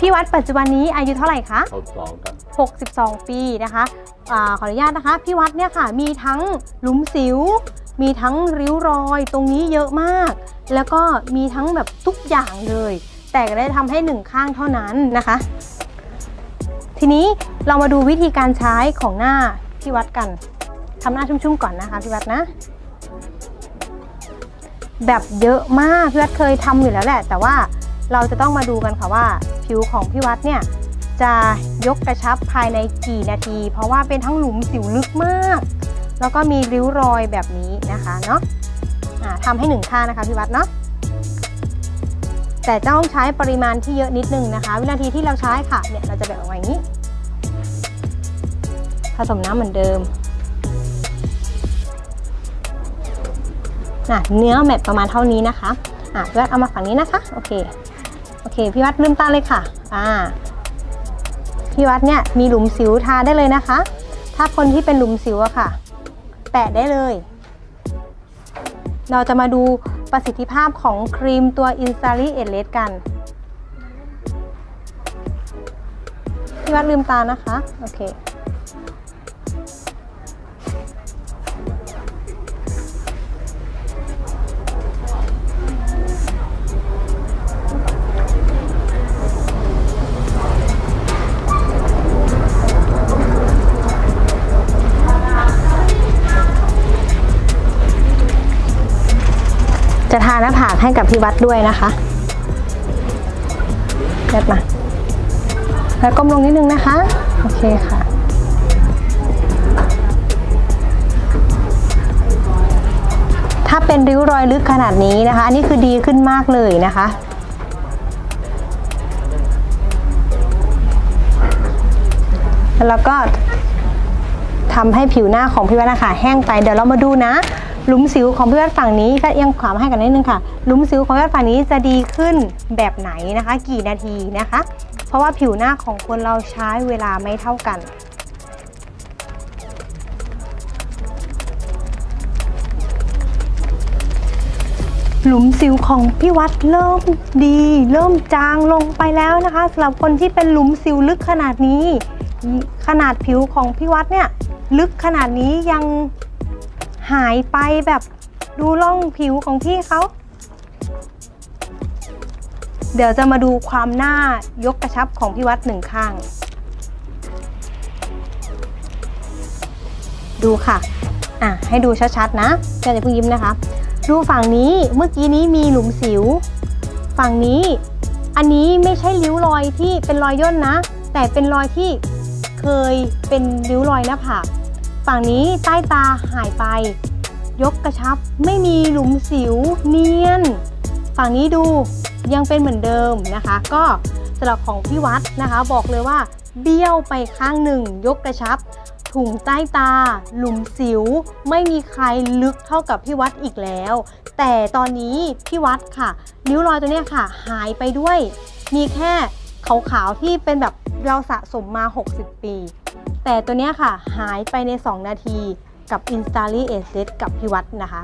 พี่วัดปัจจุบันนี้อายุเท่าไหร่คะเขาสองครับ62 ปีนะคะอาขออนุญาตนะคะ พี่วัดเนี่ยค่ะ มีทั้งหลุมสิว มีทั้งริ้วรอยตรงนี้เยอะมาก แล้วก็มีทั้งแบบทุกอย่างเลย แต่ก็ได้ทำให้หนึ่งข้างเท่านั้นนะคะ ทีนี้เรามาดูวิธีการใช้ของหน้าพี่วัดกันทำหน้าชุ่มๆก่อนนะคะพี่วัดนะ แบบเยอะมากพี่วัดเคยทำอยู่แล้วแหละ แต่ว่า เราจะต้องมาดูกันค่ะว่าผิวของพี่วัดเนี่ยจะยกกระชับภายในกี่นาที เพราะว่าเป็นทั้งหลุมสิวลึกมาก แล้วก็มีริ้วรอยแบบนี้นะคะเนาะะทำให้หนึ่งข้านะคะพี่วัดเนาะแต่ต้องใช้ปริมาณที่เยอะนิดนึงนะคะ วินาทีที่เราใช้ค่ะเนี่ยเราจะแบบออกมาอย่างนี้ ผสมน้ำเหมือนเดิมนะเนื้อแมตประมาณเท่านี้นะคะอะพี่วัดเอามาฝั่งนี้นะคะ โอเค โอเคพี่วัดลืมตาเลยค่ะอ่าพี่วัดเนี่ยมีหลุมสิวทาได้เลยนะคะ ถ้าคนที่เป็นหลุมสิวอะค่ะ แปะได้เลย เราจะมาดูประสิทธิภาพของครีมตัว i n s t a l i e l e t กันพี่วัดลืมตานะคะ โอเคาหน้าผากให้กับพี่วัดด้วยนะคะเล็ดมาแล้วก้มลงนิดนึงนะคะ โอเคค่ะ ถ้าเป็นริ้วรอยลึกขนาดนี้นะคะ อันนี้คือดีขึ้นมากเลยนะคะแล้วก็ทำให้ผิวหน้าของพี่วัดนะคะแห้งไป เดี๋ยวเรามาดูนะ หลุมสิวของพี่วัดฝั่งนี้ก็เอียงขวามาให้กันนิดนึงค่ะ หลุมสิวของพี่วัดฝั่งนี้จะดีขึ้นแบบไหนนะคะ กี่นาทีนะคะ เพราะว่าผิวหน้าของคนเราใช้เวลาไม่เท่ากันหลุมสิวของพี่วัดเริ่มดี เริ่มจางลงไปแล้วนะคะสำหรับคนที่เป็นหลุมสิวลึกขนาดนี้ ขนาดผิวของพี่วัดเนี่ยลึกขนาดนี้ยัง หายไปแบบดูร่องผิวของพี่เขา เดี๋ยวจะมาดูความหน้ายกกระชับของพี่วัดหนึ่งข้าง ดูค่ะ อะ ให้ดูชัดๆนะเดี๋ยวจะเพิ่งยิ้มนะคะ ดูฝั่งนี้เมื่อกี้นี้มีหลุมสิว ฝั่งนี้ อันนี้ไม่ใช่ริ้วรอยที่เป็นรอยย่นนะ แต่เป็นรอยที่เคยเป็นริ้วรอยหน้าผาก ฝั่งนี้ใต้ตาหายไป ยกกระชับไม่มีหลุมสิวเนียน ฝั่งนี้ดูยังเป็นเหมือนเดิมนะคะ ก็สำหรับของพี่วัดนะคะ บอกเลยว่า เบี้ยวไปข้างหนึ่ง ยกกระชับ ถุงใต้ตา หลุมสิว ไม่มีใครลึกเท่ากับพี่วัดอีกแล้ว แต่ตอนนี้พี่วัดค่ะริ้วรอยตัวเนี้ยค่ะ หายไปด้วย มีแค่ขาวๆที่เป็นแบบเราสะสมมา 60 ปี แต่ตัวนี้ค่ะหายไปใน 2 นาทีกับ i n s t a l l y a s e t กับพิวัตนะคะ